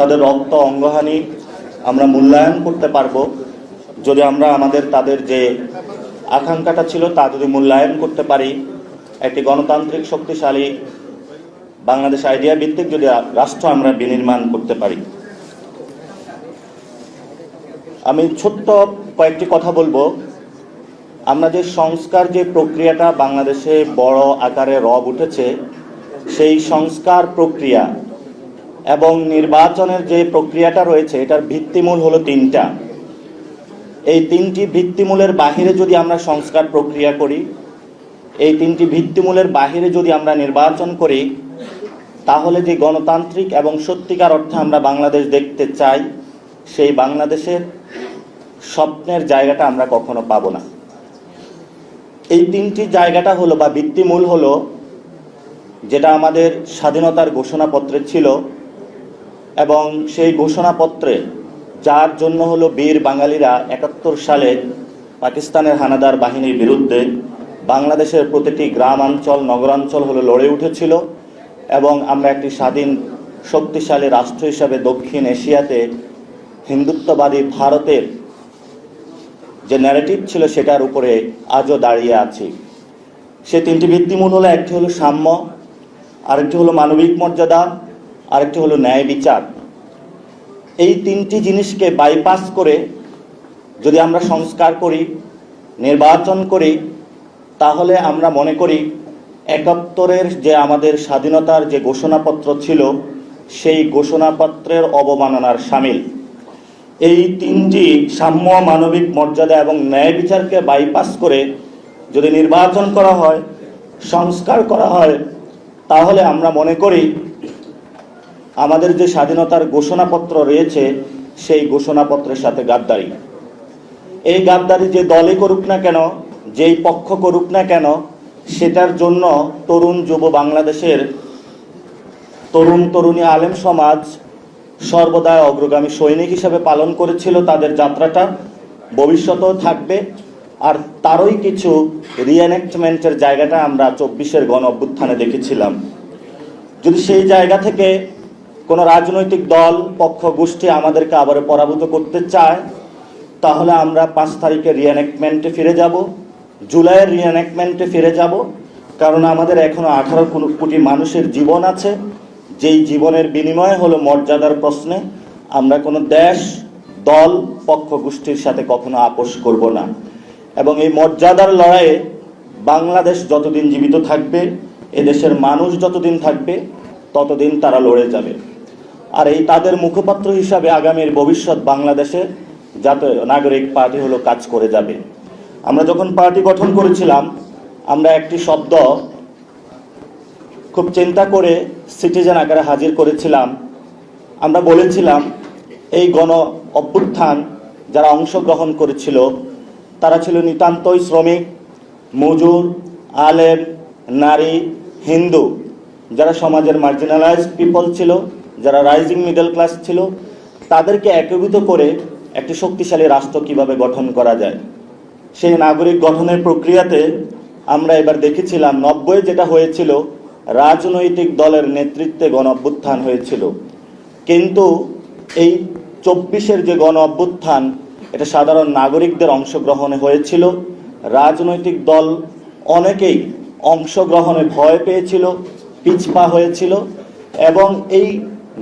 তাদের রক্ত অঙ্গহানি আমরা মূল্যায়ন করতে পারব। যদি আমরা আমাদের তাদের যে আকাঙ্ক্ষাটা ছিল তা যদি মূল্যায়ন করতে পারি, একটি গণতান্ত্রিক শক্তিশালী বাংলাদেশ আইডিয়া ভিত্তিক যদি রাষ্ট্র আমরা বিনির্মাণ করতে পারি। আমি ছোট্ট কয়েকটি কথা বলব। আমরা যে সংস্কার যে প্রক্রিয়াটা বাংলাদেশে বড় আকারে রব উঠেছে, সেই সংস্কার প্রক্রিয়া এবং নির্বাচনের যে প্রক্রিয়াটা রয়েছে, এটার ভিত্তিমূল হলো তিনটা। এই তিনটি ভিত্তিমূলের বাহিরে যদি আমরা সংস্কার প্রক্রিয়া করি, এই তিনটি ভিত্তিমূলের বাহিরে যদি আমরা নির্বাচন করি, তাহলে যে গণতান্ত্রিক এবং সত্যিকার অর্থে আমরা বাংলাদেশ দেখতে চাই, সেই বাংলাদেশের স্বপ্নের জায়গাটা আমরা কখনো পাবো না। এই তিনটি জায়গাটা হলো বা ভিত্তিমূল হলো, যেটা আমাদের স্বাধীনতার ঘোষণাপত্রে ছিল এবং সেই ঘোষণাপত্রে, যার জন্য হলো বীর বাঙালিরা একাত্তর সালে পাকিস্তানের হানাদার বাহিনীর বিরুদ্ধে বাংলাদেশের প্রতিটি গ্রামাঞ্চল, নগরাঞ্চল হলো লড়ে উঠেছিল এবং আমরা একটি স্বাধীন, শক্তিশালী রাষ্ট্র হিসাবে দক্ষিণ এশিয়াতে হিন্দুত্ববাদী ভারতের যে ন্যারেটিভ ছিল সেটার উপরে আজও দাঁড়িয়ে আছি। সে তিনটি ভিত্তিমূল হলো, একটি হলো সাম্য, আরেকটি হলো মানবিক মর্যাদা আরেকটি হলো ন্যায় বিচার। এই তিনটি জিনিসকে বাইপাস করে যদি আমরা সংস্কার করি, নির্বাচন করি, তাহলে আমরা মনে করি একাত্তরের যে আমাদের স্বাধীনতার যে ঘোষণাপত্র ছিল, সেই ঘোষণাপত্রের অবমাননার সামিল। এই তিনটি সাম্য মানবিক মর্যাদা এবং ন্যায় বিচারকে বাইপাস করে যদি নির্বাচন করা হয়, সংস্কার করা হয়, তাহলে আমরা মনে করি আমাদের যে স্বাধীনতার ঘোষণাপত্র রয়েছে, সেই ঘোষণাপত্রের সাথে গাদ্দারি। এই গাদ্দারি যে দলে করুক না কেন, যেই পক্ষ করুক না কেন, সেটার জন্য তরুণ যুব বাংলাদেশের তরুণ তরুণী আলেম সমাজ সর্বদা অগ্রগামী সৈনিক হিসেবে পালন করেছিল তাদের যাত্রাটা। ভবিষ্যতেও থাকবে। আর তারই কিছু রিএনেক্টমেন্টের জায়গাটা আমরা চব্বিশের গণ অভ্যুত্থানে দেখেছিলাম। যদি সেই জায়গা থেকে কোনো রাজনৈতিক দল, পক্ষ, গোষ্ঠী আমাদেরকে আবার পরাভূত করতে চায়, তাহলে আমরা পাঁচ তারিখে রিএনেক্টমেন্টে ফিরে যাব। জুলাইয়ের রিএনেক্টমেন্টে ফিরে যাব, কারণ আমাদের এখনও আঠারো কোটি মানুষের জীবন আছে। যেই জীবনের বিনিময় হলো মর্যাদার প্রশ্নে, আমরা কোনো দেশ, দল, পক্ষ, গোষ্ঠীর সাথে কখনো আপোষ করব না। এবং এই মর্যাদার লড়াইয়ে বাংলাদেশ যতদিন জীবিত থাকবে, এদেশের মানুষ যতদিন থাকবে, ততদিন তারা লড়ে যাবে। আর এই তাদের মুখপাত্র হিসাবে আগামীর ভবিষ্যৎ বাংলাদেশে জাতীয় নাগরিক পার্টি হলো কাজ করে যাবে। আমরা যখন পার্টি গঠন করেছিলাম, আমরা একটি শব্দ খুব চিন্তা করে সিটিজেন আকারে হাজির করেছিলাম। আমরা বলেছিলাম, এই গণ অভ্যুত্থান যারা অংশগ্রহণ করেছিল, তারা ছিল নিতান্তই শ্রমিক, মজুর, আলেম, নারী, হিন্দু, যারা সমাজের মার্জিনালাইজ পিপল ছিল। যারা রাইজিং মিডল ক্লাস ছিল, তাদেরকে একীভূত করে একটি শক্তিশালী রাষ্ট্র কীভাবে গঠন করা যায়? সেই নাগরিক গঠনের প্রক্রিয়াতে আমরা এবার দেখেছিলাম নব্বই যেটা হয়েছিল, রাজনৈতিক দলের নেতৃত্বে গণ অভ্যুত্থান হয়েছিল। কিন্তু এই চব্বিশের যে গণ অভ্যুত্থান এটা সাধারণ নাগরিকদের অংশগ্রহণে হয়েছিল। রাজনৈতিক দল অনেকেই অংশগ্রহণে ভয় পেয়েছিল, পিছপা হয়েছিল এবং এই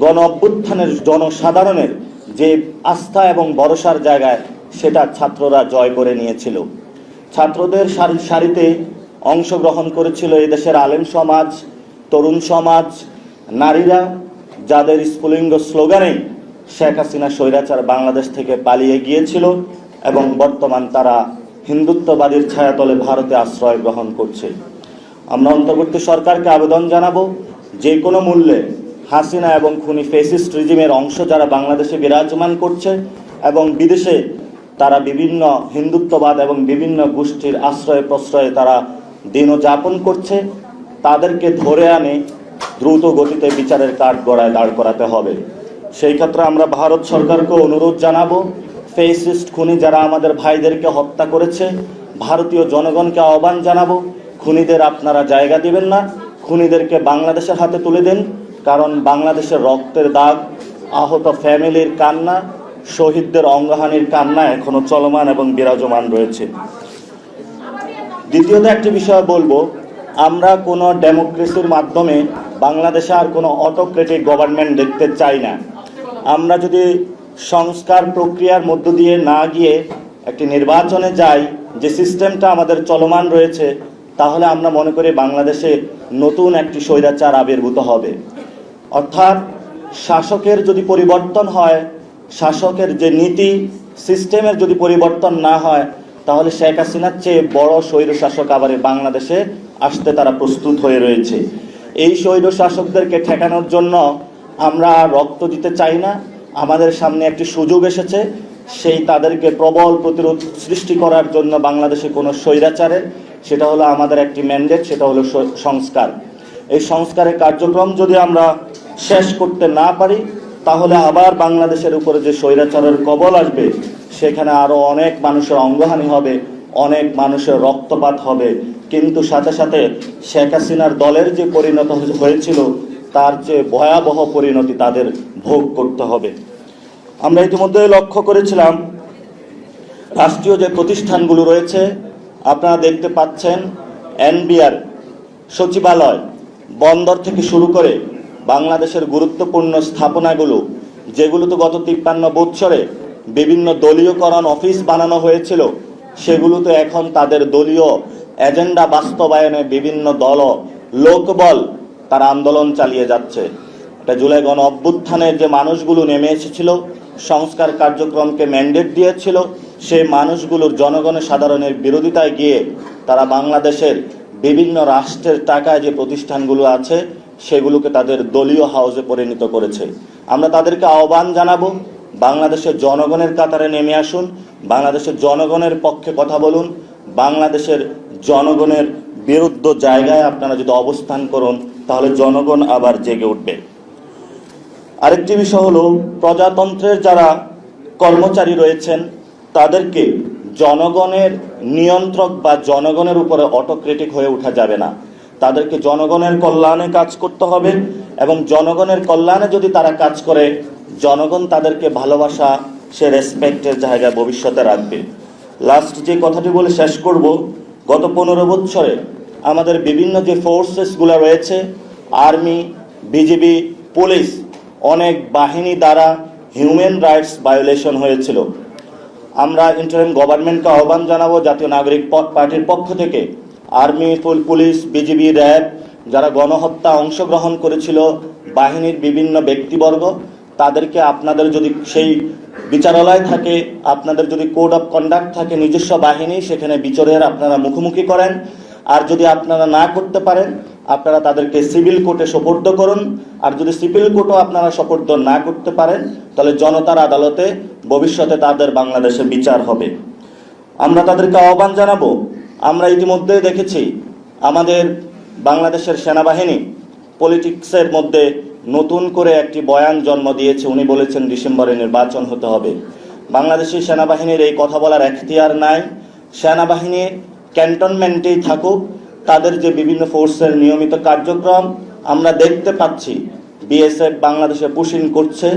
গণ অভ্যুত্থানের জনসাধারণের যে আস্থা এবং ভরসার জায়গায় সেটা ছাত্ররা জয় করে নিয়েছিল। ছাত্রদের সারি, সারিতে অংশগ্রহণ করেছিল এদেশের আলেম সমাজ, তরুণ সমাজ, নারীরা, যাদের স্ফুলিঙ্গ স্লোগানে শেখ হাসিনা স্বৈরাচার বাংলাদেশ থেকে পালিয়ে গিয়েছিল এবং বর্তমান তারা হিন্দুত্ববাদীর ছায়াতলে ভারতে আশ্রয় গ্রহণ করছে। আমরা অন্তর্বর্তী সরকারকে আবেদন জানাব, যে কোনো মূল্যে হাসিনা এবং খুনি ফেসিস্ট রিজিমের অংশ যারা বাংলাদেশে বিরাজমান করছে এবং বিদেশে তারা বিভিন্ন হিন্দুত্ববাদ এবং বিভিন্ন গোষ্ঠীর আশ্রয় প্রশ্রয়ে তারা দিনযাপন করছে, তাদেরকে ধরে আনে দ্রুত গতিতে বিচারের কাঠ গড়ায় দাঁড় করাতে হবে। সেই ক্ষেত্রে আমরা ভারত সরকারকে অনুরোধ জানাব ফেসিস্ট খুনি যারা আমাদের ভাইদেরকে হত্যা করেছে, ভারতীয় জনগণকে আহ্বান জানাব, খুনিদের আপনারা জায়গা দিবেন না, খুনিদেরকে বাংলাদেশের হাতে তুলে দেন। কারণ বাংলাদেশের রক্তের দাগ, আহত ফ্যামিলির কান্না, শহীদদের অঙ্গহানির কান্না এখনও চলমান এবং বিরাজমান রয়েছে। দ্বিতীয়ত একটি বিষয় বলব, আমরা কোনো ডেমোক্রেসির মাধ্যমে বাংলাদেশে আর কোনো অটোক্রেটিক গভর্নমেন্ট দেখতে চাই না। আমরা যদি সংস্কার প্রক্রিয়ার মধ্য দিয়ে না গিয়ে একটি নির্বাচনে যাই, যে সিস্টেমটা আমাদের চলমান রয়েছে, তাহলে আমরা মনে করি বাংলাদেশে নতুন একটি স্বৈরাচার আবির্ভূত হবে। অর্থাৎ শাসকের যদি পরিবর্তন হয়, শাসকের যে নীতি, সিস্টেমের যদি পরিবর্তন না হয়, তাহলে শেখ হাসিনার চেয়ে বড় স্বৈর শাসক আবার বাংলাদেশে আসতে তারা প্রস্তুত হয়ে রয়েছে। এই স্বৈর শাসকদেরকে ঠেকানোর জন্য আমরা রক্ত দিতে চাই না। আমাদের সামনে একটি সুযোগ এসেছে। সেই তাদেরকে প্রবল প্রতিরোধ সৃষ্টি করার জন্য বাংলাদেশে কোনো স্বৈরাচারের, সেটা হলো আমাদের একটি ম্যান্ডেট সেটা হলো সংস্কার। এই সংস্কারের কার্যক্রম যদি আমরা শেষ করতে না পারি, তাহলে আবার বাংলাদেশের উপরে যে স্বৈরাচারের কবল আসবে, সেখানে আরও অনেক মানুষের অঙ্গহানি হবে, অনেক মানুষের রক্তপাত হবে। কিন্তু সাথে সাথে শেখ হাসিনার দলের যে পরিণত হয়েছিল, তার যে ভয়াবহ পরিণতি তাদের ভোগ করতে হবে। আমরা ইতিমধ্যে লক্ষ্য করেছিলাম, রাষ্ট্রীয় যে প্রতিষ্ঠানগুলো রয়েছে, আপনারা দেখতে পাচ্ছেন, এনবিআর সচিবালয় বন্দর থেকে শুরু করে বাংলাদেশের গুরুত্বপূর্ণ স্থাপনাগুলো, যেগুলো তো গত তিপ্পান্ন বৎসরে বিভিন্ন দলীয়করণ অফিস বানানো হয়েছিল, সেগুলো তো এখন তাদের দলীয় এজেন্ডা বাস্তবায়নে বিভিন্ন দল লোকবল তারা আন্দোলন চালিয়ে যাচ্ছে। এটা জুলাই গণ অভ্যুত্থানের যে মানুষগুলো নেমে এসেছিল, সংস্কার কার্যক্রমকে ম্যান্ডেট দিয়েছিল, সেই মানুষগুলোর জনগণের সাধারণের বিরোধিতায় গিয়ে তারা বাংলাদেশের বিভিন্ন রাষ্ট্রের টাকায় যে প্রতিষ্ঠানগুলো আছে, সেগুলোকে তাদের দলীয় হাউসে পরিণত করেছে। আমরা তাদেরকে আহ্বান জানাব, বাংলাদেশের জনগণের কাতারে নেমে আসুন, বাংলাদেশের জনগণের পক্ষে কথা বলুন, বাংলাদেশের জনগণের বিরুদ্ধ জায়গায় আপনারা যদি অবস্থান করুন, তাহলে জনগণ আবার জেগে উঠবে। আরেকটি বিষয় হলো, প্রজাতন্ত্রের যারা কর্মচারী রয়েছেন, তাদেরকে জনগণের নিয়ন্ত্রক বা জনগণের উপরে অটোক্রেটিক হয়ে ওঠা যাবে না। তাদেরকে জনগণের কল্যাণে কাজ করতে হবে এবং জনগণের কল্যাণে যদি তারা কাজ করে, জনগণ তাদেরকে ভালোবাসা, সে রেসপেক্টের জায়গায় ভবিষ্যতে রাখবে। লাস্ট যে কথাটি বলে শেষ করব, গত পনেরো বছরে আমাদের বিভিন্ন যে ফোর্সেসগুলো রয়েছে আর্মি বিজিবি পুলিশ অনেক বাহিনী দ্বারা হিউম্যান রাইটস ভায়োলেশন হয়েছিল। আমরা ইন্টারিম গভর্নমেন্টকে আহ্বান জানাব জাতীয় নাগরিক পার্টির পক্ষ থেকে। আর্মি পুল- পুলিশ বিজিবি র্যাব যারা গণহত্যা অংশগ্রহণ করেছিল, বাহিনীর বিভিন্ন ব্যক্তিবর্গ, তাদেরকে আপনাদের যদি সেই বিচারালয় থাকে, আপনাদের যদি কোড অফ কন্ডাক্ট থাকে, নিজস্ব বাহিনী, সেখানে বিচারের আপনারা মুখোমুখি করেন। আর যদি আপনারা না করতে পারেন আপনারা তাদেরকে সিভিল কোর্টে সোপর্দ করুন। আর যদি সিভিল কোর্টও আপনারা সোপর্দ না করতে পারেন, তাহলে জনতার আদালতে ভবিষ্যতে তাদের বাংলাদেশে বিচার হবে। আমরা তাদেরকে আহ্বান জানাব। আমরা ইতিমধ্যে দেখেছি, আমাদের বাংলাদেশের সেনাবাহিনী পলিটিক্সের মধ্যে নতুন করে একটি বয়ান জন্ম দিয়েছে। উনি বলেছেন, ডিসেম্বরে নির্বাচন হতে হবে। বাংলাদেশি সেনাবাহিনীর এই কথা বলার এখতিয়ার নাই। সেনাবাহিনী ক্যান্টনমেন্টেই থাকুক। তাদের যে বিভিন্ন ফোর্সের নিয়মিত কার্যক্রম, আমরা দেখতে পাচ্ছি বিএসএফ বাংলাদেশে পুশিং করছে।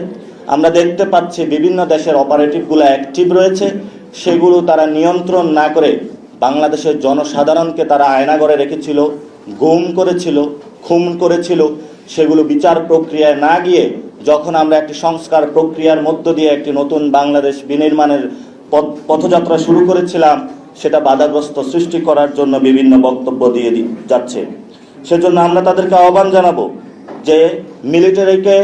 আমরা দেখতে পাচ্ছি বিভিন্ন দেশের অপারেটিভগুলো অ্যাক্টিভ রয়েছে। সেগুলো তারা নিয়ন্ত্রণ না করে বাংলাদেশের জনসাধারণকে তারা আয়নাগরে রেখেছিল, গুম করেছিল, খুন করেছিল। সেগুলো বিচার প্রক্রিয়ায় না গিয়ে যখন আমরা একটি সংস্কার প্রক্রিয়ার মধ্য দিয়ে একটি নতুন বাংলাদেশ বিনির্মাণের পথ- পথযাত্রা শুরু করেছিলাম সেটা বাধাগ্রস্ত সৃষ্টি করার জন্য বিভিন্ন বক্তব্য দিয়ে যাচ্ছে। সেজন্য আমরা তাদেরকে আহ্বান জানাব যে মিলিটারিকে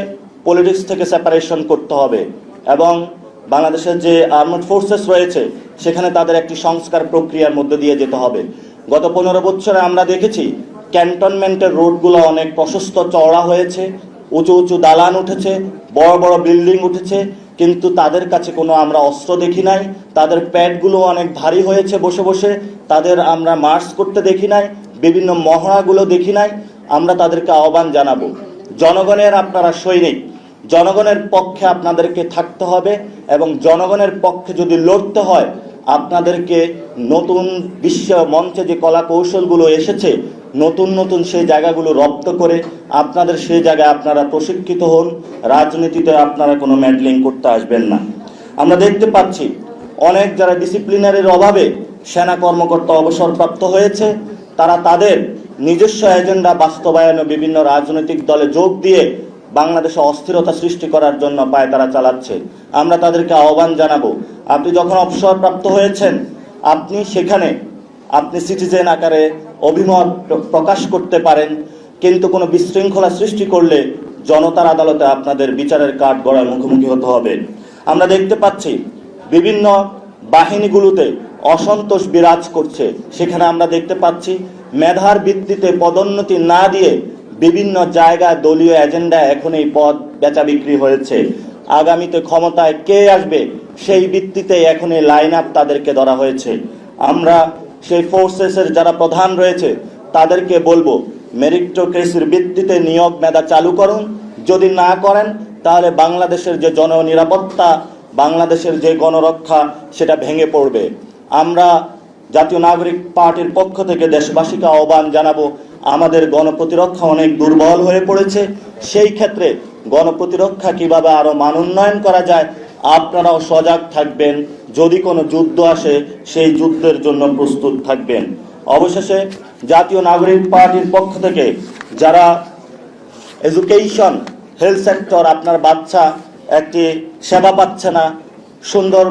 পলিটিক্স থেকে সেপারেশন করতে হবে এবং বাংলাদেশের যে আর্মড ফোর্সেস রয়েছে, সেখানে তাদের একটি সংস্কার প্রক্রিয়ার মধ্যে দিয়ে যেতে হবে। গত পনেরো বছরে আমরা দেখেছি ক্যান্টনমেন্টের রোডগুলো অনেক প্রশস্ত, চওড়া হয়েছে, উঁচু উঁচু দালান উঠেছে, বড় বড় বিল্ডিং উঠেছে। কিন্তু তাদের কাছে কোনো আমরা অস্ত্র দেখি নাই, তাদের প্যাডগুলো অনেক ভারী হয়েছে বসে বসে, তাদের আমরা মার্চ করতে দেখি নাই, বিভিন্ন মহড়াগুলো দেখি নাই, আমরা তাদেরকে আহ্বান জানাব। জনগণের আপনারা সৈনিক, জনগণের পক্ষে আপনাদেরকে থাকতে হবে এবং জনগণের পক্ষে যদি লড়তে হয় আপনাদেরকে নতুন বিশ্ব মঞ্চে যে কলা কৌশলগুলো এসেছে, নতুন নতুন সেই জায়গাগুলো রপ্ত করে আপনাদের সেই জায়গায় আপনারা প্রশিক্ষিত হন, রাজনীতিতে আপনারা কোনো ম্যাডলিং করতে আসবেন না। আমরা দেখতে পাচ্ছি অনেক যারা ডিসিপ্লিনারির অভাবে সেনা কর্মকর্তা অবসরপ্রাপ্ত হয়েছে, তারা তাদের নিজস্ব এজেন্ডা বাস্তবায়নে বিভিন্ন রাজনৈতিক দলে যোগ দিয়ে বাংলাদেশে অস্থিরতা সৃষ্টি করার জন্য পায় তারা চালাচ্ছে। আমরা তাদেরকে আহ্বান জানাব, আপনি যখন অবসরপ্রাপ্ত হয়েছেন, আপনি সেখানে, আপনি সিটিজেন আকারে অভিমত প্রকাশ করতে পারেন, কিন্তু কোনো বিশৃঙ্খলা সৃষ্টি করলে জনতার আদালতে আপনাদের বিচারের কাঠ গড়ার মুখোমুখি হতে হবে। আমরা দেখতে পাচ্ছি বিভিন্ন বাহিনীগুলোতে অসন্তোষ বিরাজ করছে। সেখানে আমরা দেখতে পাচ্ছি মেধার ভিত্তিতে পদোন্নতি না দিয়ে বিভিন্ন জায়গায় দলীয় এজেন্ডা এখন এই পদ বেচা বিক্রি হয়েছে। আগামীতে ক্ষমতায় কে আসবে সেই ভিত্তিতে এখন এই লাইন আপ তাদেরকে ধরা হয়েছে। আমরা সেই ফোর্সেসের যারা প্রধান রয়েছে, তাদেরকে বলব মেরিটোক্রেসির ভিত্তিতে নিয়োগ মেধা চালু করুন। যদি না করেন, তাহলে বাংলাদেশের যে জননিরাপত্তা, বাংলাদেশের যে গণরক্ষা, সেটা ভেঙে পড়বে। আমরা জাতীয় নাগরিক পার্টির পক্ষ থেকে দেশবাসীকে আহ্বান জানাব আমাদের গণপ্রতিরক্ষা অনেক দুর্বল হয়ে পড়েছে। সেই ক্ষেত্রে গণপ্রতিরক্ষা কীভাবে আরও মান উন্নয়ন করা যায়, আপনারাও সজাগ থাকবেন। যদি কোনো যুদ্ধ আসে, সেই যুদ্ধের জন্য প্রস্তুত থাকবেন। অবশেষে জাতীয় নাগরিক পার্টির পক্ষ থেকে যারা এডুকেশন, হেলথ সেক্টর, আপনার বাচ্চা একটি সেবা পাচ্ছে না, সুন্দর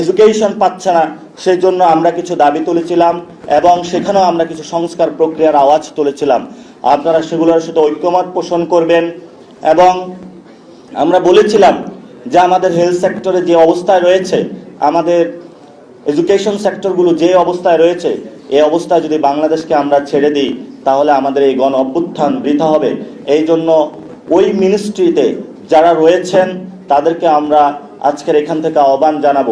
এডুকেশন পাচ্ছে না সেই জন্য আমরা কিছু দাবি তুলেছিলাম এবং সেখানেও আমরা কিছু সংস্কার প্রক্রিয়ার আওয়াজ তুলেছিলাম। আপনারা সেগুলোর সাথে ঐক্যমত পোষণ করবেন এবং আমরা বলেছিলাম যে আমাদের হেলথ সেক্টরে যে অবস্থায় রয়েছে, আমাদের এডুকেশন সেক্টরগুলো যে অবস্থায় রয়েছে এই অবস্থায় যদি বাংলাদেশকে আমরা ছেড়ে দিই, তাহলে আমাদের এই গণ অভ্যুত্থান বৃথা হবে। এই জন্য ওই মিনিস্ট্রিতে যারা রয়েছেন, তাদেরকে আমরা আজকের এখান থেকে আহ্বান জানাব।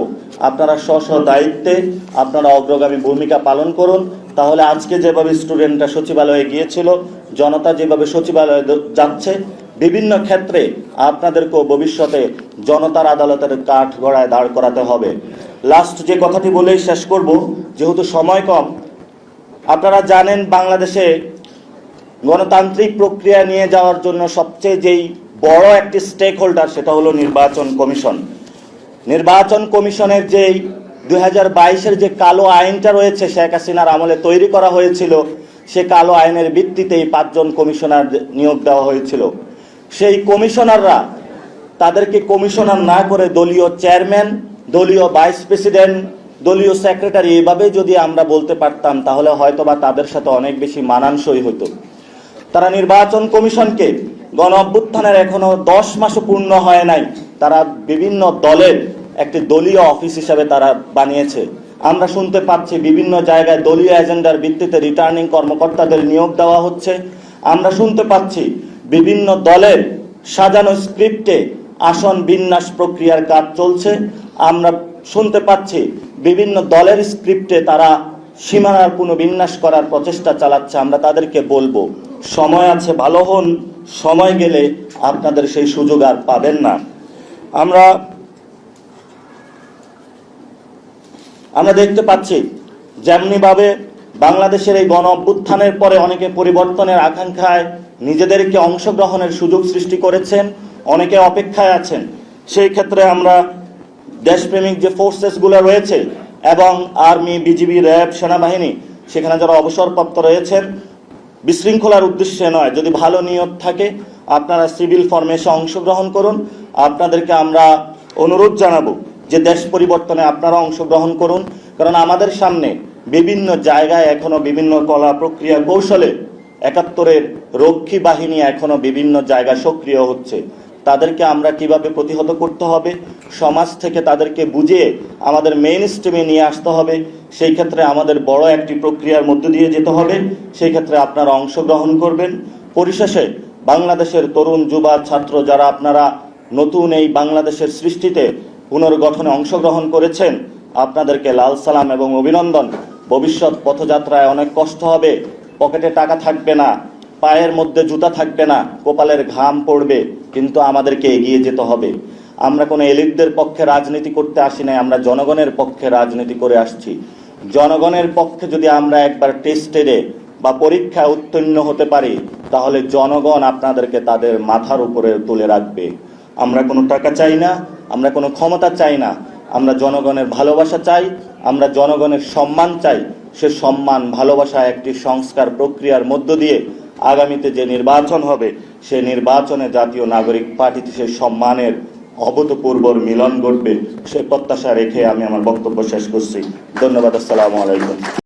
আপনারা স্ব স্ব দায়িত্বে আপনারা অগ্রগামী ভূমিকা পালন করুন। তাহলে আজকে যেভাবে স্টুডেন্টরা সচিবালয়ে গিয়েছিল, জনতা যেভাবে সচিবালয়ে যাচ্ছে, বিভিন্ন ক্ষেত্রে আপনাদেরকেও ভবিষ্যতে জনতার আদালতের কাঠ গড়ায় দাঁড় করাতে হবে। লাস্ট যে কথাটি বলেই শেষ করব, যেহেতু সময় কম, আপনারা জানেন বাংলাদেশে গণতান্ত্রিক প্রক্রিয়া নিয়ে যাওয়ার জন্য সবচেয়ে যেই বড় একটি স্টেক হোল্ডার সেটা হলো নির্বাচন কমিশন। নির্বাচন কমিশনের যেই দুই হাজার যে কালো আইনটা রয়েছে শেখ হাসিনার আমলে তৈরি করা হয়েছিল, সে কালো আইনের ভিত্তিতেই পাঁচজন কমিশনার নিয়োগ দেওয়া হয়েছিল। সেই কমিশনাররা তাদেরকে কমিশনার না করে দলীয় চেয়ারম্যান, দলীয় ভাইস প্রেসিডেন্ট, দলীয় সেক্রেটারি এভাবে যদি আমরা বলতে পারতাম, তাহলে হয়তোবা তাদের সাথে অনেক বেশি মানানসই হতো। তারা নির্বাচন কমিশনকে গণ অভ্যুত্থানের এখনও দশ মাসও পূর্ণ হয় নাই। তারা বিভিন্ন দলের একটি দলীয় অফিস হিসাবে তারা বানিয়েছে। আমরা শুনতে পাচ্ছি বিভিন্ন জায়গায় দলীয় এজেন্ডার ভিত্তিতে রিটার্নিং কর্মকর্তাদের নিয়োগ দেওয়া হচ্ছে। আমরা শুনতে পাচ্ছি বিভিন্ন দলের সাজানো স্ক্রিপ্টে আসন বিন্যাস প্রক্রিয়ার কাজ চলছে। আমরা শুনতে পাচ্ছি বিভিন্ন দলের স্ক্রিপ্টে তারা সীমানার পুনর্বিন্যাস করার প্রচেষ্টা চালাচ্ছে। আমরা তাদেরকে বলব, সময় আছে, ভালো হন। সময় গেলে আপনাদের সেই সুযোগ আর পাবেন না। আমরা আমরা দেখতে পাচ্ছি, যেমনিভাবে বাংলাদেশের এই গণ অভ্যুত্থানের পরে অনেকে পরিবর্তনের আকাঙ্ক্ষায় নিজেদেরকে অংশগ্রহণের সুযোগ সৃষ্টি করেছেন, অনেকে অপেক্ষায় আছেন। সেই ক্ষেত্রে আমরা দেশপ্রেমিক যে ফোর্সেসগুলো রয়েছে এবং আর্মি, বিজিবি, র্যাব, সেনাবাহিনী, সেখানে যারা অবসরপ্রাপ্ত রয়েছেন বিশৃঙ্খলার উদ্দেশ্যে নয়। যদি ভালো নিয়ত থাকে, আপনারা সিভিল ফর্মেশে অংশগ্রহণ করুন। আপনাদেরকে আমরা অনুরোধ জানাব যে দেশ পরিবর্তনে আপনারা অংশগ্রহণ করুন। কারণ আমাদের সামনে বিভিন্ন জায়গায় এখনও বিভিন্ন কলা প্রক্রিয়া কৌশলে একাত্তরের রক্ষী বাহিনী এখনও বিভিন্ন জায়গায় সক্রিয় হচ্ছে। তাদেরকে আমরা কীভাবে প্রতিহত করতে হবে, সমাজ থেকে তাদেরকে বুঝিয়ে আমাদের মেইন স্ট্রিমে নিয়ে আসতে হবে, সেই ক্ষেত্রে আমাদের বড় একটি প্রক্রিয়ার মধ্য দিয়ে যেতে হবে, সেই ক্ষেত্রে আপনারা অংশগ্রহণ করবেন। পরিশেষে বাংলাদেশের তরুণ, যুবা, ছাত্র যারা আপনারা নতুন এই বাংলাদেশের সৃষ্টিতে পুনর্গঠনে অংশগ্রহণ করেছেন, আপনাদেরকে লাল সালাম এবং অভিনন্দন। ভবিষ্যৎ পথযাত্রায় অনেক কষ্ট হবে, পকেটে টাকা থাকবে না পায়ের মধ্যে জুতা থাকবে না, কপালের ঘাম পড়বে, কিন্তু আমাদেরকে এগিয়ে যেতে হবে। আমরা কোনো এলিটদের পক্ষে রাজনীতি করতে আসি নাই, আমরা জনগণের পক্ষে রাজনীতি করে আসছি। জনগণের পক্ষে যদি আমরা একবার টেস্টেডে বা পরীক্ষায় উত্তীর্ণ হতে পারি, তাহলে জনগণ আপনাদেরকে তাদের মাথার উপরে তুলে রাখবে। আমরা কোনো টাকা চাই না, আমরা কোনো ক্ষমতা চাই না, আমরা জনগণের ভালোবাসা চাই, আমরা জনগণের সম্মান চাই। সে সম্মান ভালোবাসা একটি সংস্কার প্রক্রিয়ার মধ্য দিয়ে আগামীতে যে নির্বাচন হবে, সে নির্বাচনে জাতীয় নাগরিক পার্টিতে সে সম্মানের অভূতপূর্বর মিলন ঘটবে, সে প্রত্যাশা রেখে আমি আমার বক্তব্য শেষ করছি। ধন্যবাদ, আসসালামু আলাইকুম।